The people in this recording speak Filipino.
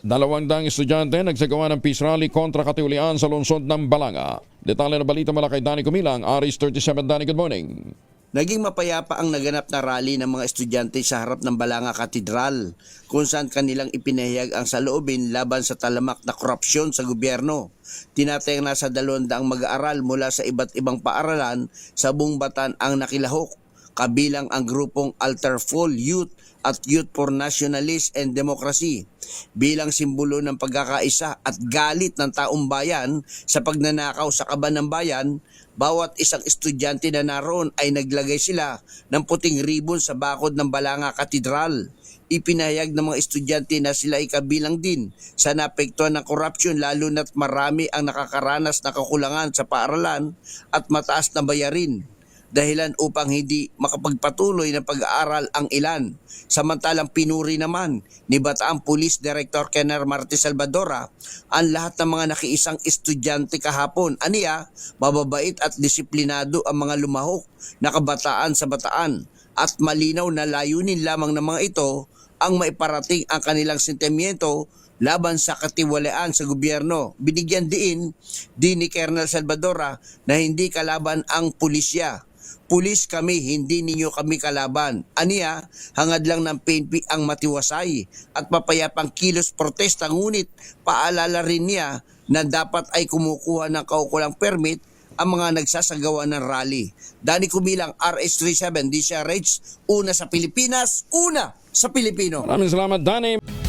Dalawang daang estudyante nagsagawa ng peace rally kontra katiwalian sa lungsod ng Balanga. Detalye na balita mula kay Danny Kumilang, Aris 37. Danny, good morning. Naging mapayapa ang naganap na rally ng mga estudyante sa harap ng Balanga Katedral kung saan kanilang ipinahayag ang saloobin laban sa talamak na korupsyon sa gobyerno. Tinatayang nasa dalawang daang mag-aaral mula sa iba't ibang paaralan sa buong batan ang nakilahok kabilang ang grupong Alterfol Youth at Youth for Nationalist and Democracy bilang simbolo ng pagkakaisa at galit ng taong bayan sa pagnanakaw sa kaban ng bayan bawat isang estudyante na naroon ay naglagay sila ng puting ribon sa bakod ng Balanga Katedral. Ipinahayag ng mga estudyante na sila ay kabilang din sa naapektuhan ng korupsyon lalo na't marami ang nakakaranas na kakulangan sa paaralan at mataas na bayarin dahilan upang hindi makapagpatuloy ng pag-aaral ang ilan. Samantalang pinuri naman ni Bataang Police Director Kenar Marte Salvadora ang lahat ng mga nakiisang estudyante kahapon. Aniya, mababait at disiplinado ang mga lumahok na kabataan sa bataan at malinaw na layunin lamang ng mga ito ang maiparating ang kanilang sentimiento laban sa katiwalaan sa gobyerno. Binigyan din din ni Colonel Salvadora na hindi kalaban ang pulisya. Pulis kami, hindi ninyo kami kalaban. Aniya, hangad lang ng PNP ang matiwasay at papayapang kilos protesta ngunit paalala rin niya na dapat ay kumukuha ng kaukulang permit ang mga nagsasagawa ng rally. Dani Kumilang, RS37, DCRH, una sa Pilipinas, una sa Pilipino. Maraming salamat, Danny.